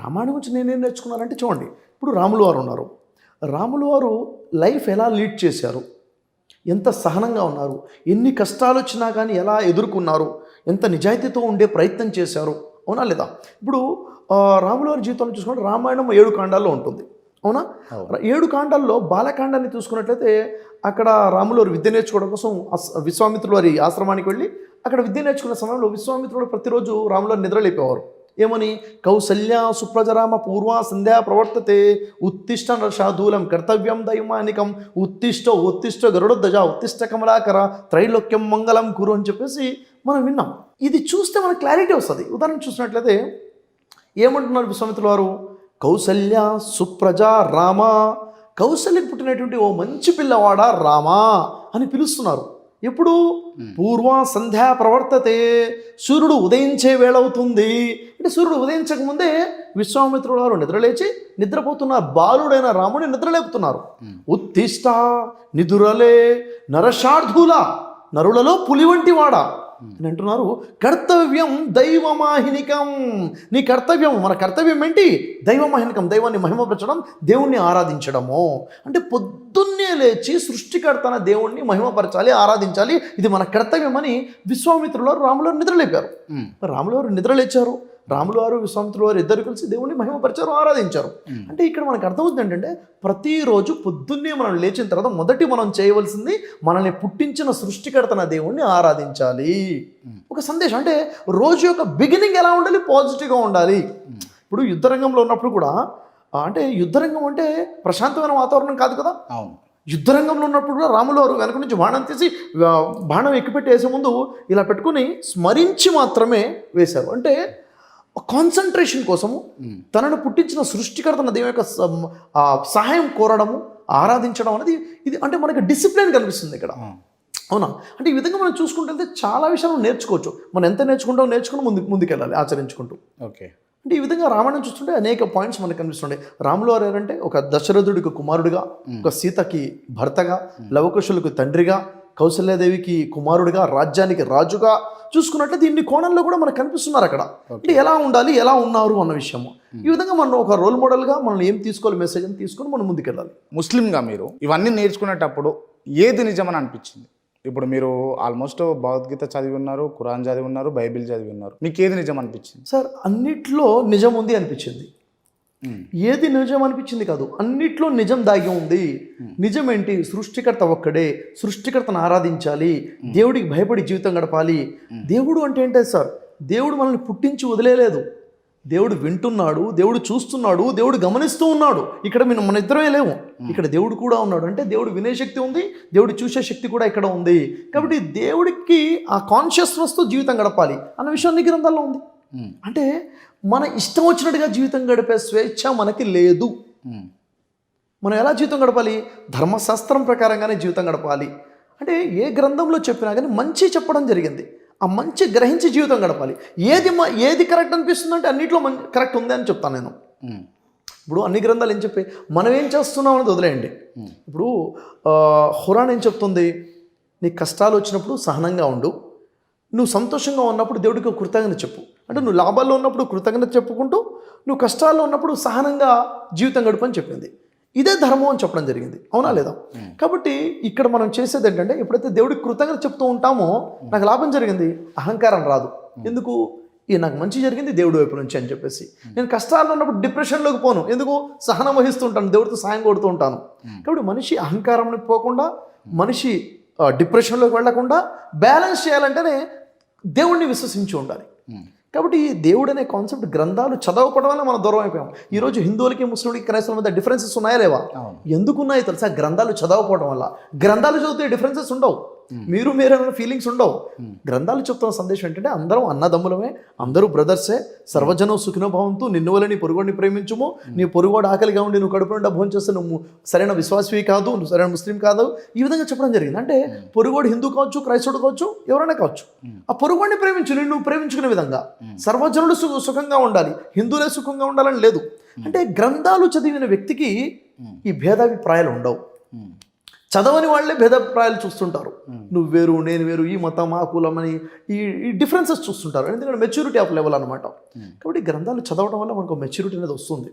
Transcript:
రామాయణం గురించి నేనేం నేర్చుకున్నానంటే చూడండి ఇప్పుడు రాములు వారు ఉన్నారు. రాములు వారు లైఫ్ ఎలా లీడ్ చేశారు? ఎంత సహనంగా ఉన్నారు? ఎన్ని కష్టాలు వచ్చినా కానీ ఎలా ఎదుర్కొన్నారు? ఎంత నిజాయితీతో ఉండే ప్రయత్నం చేశారు? అవునా లేదా? ఇప్పుడు రాముల వారి జీవితంలో చూసుకుంటే రామాయణం ఏడు కాండాల్లో ఉంటుంది. అవునా. ఏడు కాండాల్లో బాలకాండాన్ని చూసుకున్నట్లయితే అక్కడ రాములు వారు విద్య నేర్చుకోవడం కోసం విశ్వామిత్రుల వారి ఆశ్రమానికి వెళ్ళి అక్కడ విద్య నేర్చుకున్న సమయంలో విశ్వామిత్రుడు ప్రతిరోజు రాముల వారు నిద్రలేపేవారు ఏమని కౌసల్య సుప్రజరామ పూర్వ సంధ్యా ప్రవర్తతే. ఉత్తిష్ట నరషాదూలం కర్తవ్యం దైమానికం. ఉత్తిష్ట ఉత్తిష్ట గరుడధ్వజ ఉత్తిష్ట కమలాకర త్రైలోక్యం మంగళం కురు అని చెప్పేసి మనం విన్నాం. ఇది చూస్తే మనకు క్లారిటీ వస్తుంది. ఉదాహరణ చూసినట్లయితే ఏమంటున్నారు విశ్వామిత్రుల వారు? కౌసల్య సుప్రజ రామ. కౌసల్యం పుట్టినటువంటి ఓ మంచి పిల్లవాడ రామా అని పిలుస్తున్నారు. ఎప్పుడు పూర్వ సంధ్యా ప్రవర్తతే. సూర్యుడు ఉదయించే వేళ అవుతుంది అంటే సూర్యుడు ఉదయించక ముందే విశ్వామిత్రుడు వారు నిద్రలేచి నిద్రపోతున్న బాలుడైన రాముని నిద్రలేపుతున్నారు. ఉత్తిష్ట నిదురలే నరషార్థుల నరులలో పులి వంటి వాడా. అని అంటున్నారు కర్తవ్యం దైవమాహినికం. నీ కర్తవ్యం మన కర్తవ్యం ఏంటి? దైవమాహినికం దైవాన్ని మహిమపరచడం దేవుణ్ణి ఆరాధించడము. అంటే పొద్దున్నే లేచి సృష్టికర్తన దేవుణ్ణి మహిమపరచాలి ఆరాధించాలి. ఇది మన కర్తవ్యం అని విశ్వామిత్రులు వారు రాములు వారు నిద్రలేపారు. ఉమ్. రాములు వారు నిద్రలేచారు. రాములు వారు విశ్వామిత్రులు వారు ఇద్దరు కలిసి దేవుణ్ణి మహిమపరిచారు ఆరాధించారు. అంటే ఇక్కడ మనకు అర్థమవుతుంది ఏంటంటే ప్రతిరోజు పొద్దున్నే మనం లేచిన తర్వాత మొదటి మనం చేయవలసింది మనల్ని పుట్టించిన సృష్టికర్తన దేవుణ్ణి ఆరాధించాలి. ఒక సందేశం అంటే రోజు యొక్క బిగినింగ్ ఎలా ఉండాలి? పాజిటివ్గా ఉండాలి. ఇప్పుడు యుద్ధరంగంలో ఉన్నప్పుడు కూడా అంటే యుద్ధరంగం అంటే ప్రశాంతమైన వాతావరణం కాదు కదా? అవును. యుద్ధరంగంలో ఉన్నప్పుడు కూడా రాములు వారు వెనక నుంచి బాణం తీసి బాణం ఎక్కిపెట్టి వేసే ముందు ఇలా పెట్టుకుని స్మరించి మాత్రమే వేశారు. అంటే కాన్సన్ట్రేషన్ కోసము. తనను పుట్టించిన సృష్టికర్తన దేవుని యొక్క సహాయం కోరడము ఆరాధించడం అనేది ఇది అంటే మనకి డిసిప్లిన్ కనిపిస్తుంది ఇక్కడ. అవునా. అంటే ఈ విధంగా మనం చూసుకుంటే చాలా విషయాలు నేర్చుకోవచ్చు. మనం ఎంత నేర్చుకుంటామో నేర్చుకుని ముందు ముందుకెళ్ళాలి ఆచరించుకుంటూ. ఓకే. అంటే ఈ విధంగా రామాయణం చూస్తుంటే అనేక పాయింట్స్ మనకు కనిపిస్తుండే. రాములు వారు ఎవరంటే ఒక దశరథుడికి కుమారుడిగా ఒక సీతకి భర్తగా లవకుశులకు తండ్రిగా కౌశల్యాదేవికి కుమారుడిగా రాజ్యానికి రాజుగా చూసుకున్నట్లయితే ఇన్ని కోణంలో కూడా మనకు కనిపిస్తున్నారు అక్కడ. అంటే ఎలా ఉండాలి ఎలా ఉన్నారు అన్న విషయము. ఈ విధంగా మనం ఒక రోల్ మోడల్గా మనం ఏం తీసుకోవాలి మెసేజ్ అని తీసుకొని మనం ముందుకెళ్ళాలి. ముస్లింగా మీరు ఇవన్నీ నేర్చుకునేటప్పుడు ఏది నిజమని అనిపించింది? ఇప్పుడు మీరు ఆల్మోస్ట్ భగవద్గీత చదివి ఉన్నారు ఖురాన్ చదివి ఉన్నారు బైబిల్ చదివి ఉన్నారు. మీకు ఏది నిజం అనిపించింది? సార్ అన్నిట్లో నిజం ఉంది అనిపించింది. ఏది నిజం అనిపించింది కాదు అన్నిట్లో నిజం దాగి ఉంది. నిజం ఏంటి సృష్టికర్త ఒక్కడే సృష్టికర్తను ఆరాధించాలి దేవుడికి భయపడి జీవితం గడపాలి. దేవుడు అంటే ఏంటే సార్? దేవుడు మనల్ని పుట్టించి వదిలేలేదు. దేవుడు వింటున్నాడు దేవుడు చూస్తున్నాడు దేవుడు గమనిస్తూ ఉన్నాడు. ఇక్కడ మనం మన ఇద్దరమే లేవు ఇక్కడ దేవుడు కూడా ఉన్నాడు. అంటే దేవుడు వినే శక్తి ఉంది దేవుడు చూసే శక్తి కూడా ఇక్కడ ఉంది. కాబట్టి దేవుడికి ఆ కాన్షియస్నెస్తో జీవితం గడపాలి అన్న విషయం నీ గ్రంథాల్లో ఉంది. అంటే మన ఇష్టం వచ్చినట్టుగా జీవితం గడిపే స్వేచ్ఛ మనకి లేదు. మనం ఎలా జీవితం గడపాలి? ధర్మశాస్త్రం ప్రకారంగానే జీవితం గడపాలి. అంటే ఏ గ్రంథంలో చెప్పినా కానీ మంచి చెప్పడం జరిగింది. ఆ మంచి గ్రహించి జీవితం గడపాలి. ఏది మ- ఏది కరెక్ట్ అనిపిస్తుంది అంటే అన్నింటిలో మంచి కరెక్ట్ ఉంది అని చెప్తాను నేను. ఇప్పుడు అన్ని గ్రంథాలు ఏం చెప్పి మనం ఏం చేస్తున్నాం అనేది వదిలేయండి. ఇప్పుడు ఆ, ఖురాన్ ఏం చెప్తుంది? నీకు కష్టాలు వచ్చినప్పుడు సహనంగా ఉండు. నువ్వు సంతోషంగా ఉన్నప్పుడు దేవుడికి కృతజ్ఞత చెప్పు. అంటే నువ్వు లాభాల్లో ఉన్నప్పుడు కృతజ్ఞత చెప్పుకుంటూ నువ్వు కష్టాల్లో ఉన్నప్పుడు సహనంగా జీవితం గడుపు అని చెప్పింది. ఇదే ధర్మం అని చెప్పడం జరిగింది. అవునా లేదా? కాబట్టి ఇక్కడ మనం చేసేది ఏంటంటే ఎప్పుడైతే దేవుడికి కృతజ్ఞత చెప్తూ ఉంటామో నాకు లాభం జరిగింది అహంకారం రాదు. ఎందుకు? ఈ నాకు మంచి జరిగింది దేవుడి వైపు నుంచి అని చెప్పేసి. నేను కష్టాల్లో ఉన్నప్పుడు డిప్రెషన్లోకి పోను. ఎందుకు? సహనం వహిస్తూ ఉంటాను దేవుడితో సాయం కొడుతూ ఉంటాను. కాబట్టి మనిషి అహంకారంలోకి పోకుండా మనిషి డిప్రెషన్లోకి వెళ్ళకుండా బ్యాలెన్స్ చేయాలంటేనే దేవుణ్ణి విశ్వసించి ఉండాలి. కాబట్టి ఈ దేవుడు అనే కాన్సెప్ట్ గ్రంథాలు చదవకపోవడం వల్ల మనం దూరం అయిపోయాం. ఈరోజు హిందువులకి ముస్లింలకి క్రైస్తవుల మధ్య డిఫరెన్సెస్ ఉన్నాయా లేవా? ఎందుకున్నాయి తెలుసా? గ్రంథాలు చదవకపోవడం వల్ల. గ్రంథాలు చదివితే డిఫరెన్సెస్ ఉండవు. మీరు మీరైన ఫీలింగ్స్ ఉండవు. గ్రంథాలు చెప్తున్న సందేశం ఏంటంటే అందరం అన్నదమ్ములమే అందరూ బ్రదర్సే సర్వజనం సుఖినో భవంతు నిన్ను వల్ల నీ పొరుగుడిని ప్రేమించుము. నీ పొరుగువాడు ఆకలిగా ఉండి నువ్వు కడుపు నిండా భోజనం చేస్తే నువ్వు సరైన విశ్వాసవి కాదు నువ్వు సరైన ముస్లిం కాదు. ఈ విధంగా చెప్పడం జరిగింది. అంటే పొరుగువాడు హిందూ కావచ్చు క్రైస్తవుడు కావచ్చు ఎవరైనా కావచ్చు. ఆ పొరుగువాడిని ప్రేమించు నిన్ను నువ్వు ప్రేమించుకునే విధంగా. సర్వజనులు సు సుఖంగా ఉండాలి. హిందువులే సుఖంగా ఉండాలని లేదు. అంటే గ్రంథాలు చదివిన వ్యక్తికి ఈ భేదాభిప్రాయాలు ఉండవు. చదవని వాళ్ళే భేదాభిప్రాయాలు చూస్తుంటారు. నువ్వు వేరు నేను వేరు ఈ మతం ఆ కులం అని ఈ ఈ డిఫరెన్సెస్ చూస్తుంటారు. ఎందుకంటే మెచ్యూరిటీ ఆఫ్ లెవెల్ అనమాట కాబట్టి గ్రంథాలు చదవడం వల్ల మనకు మెచ్యూరిటీ అనేది వస్తుంది.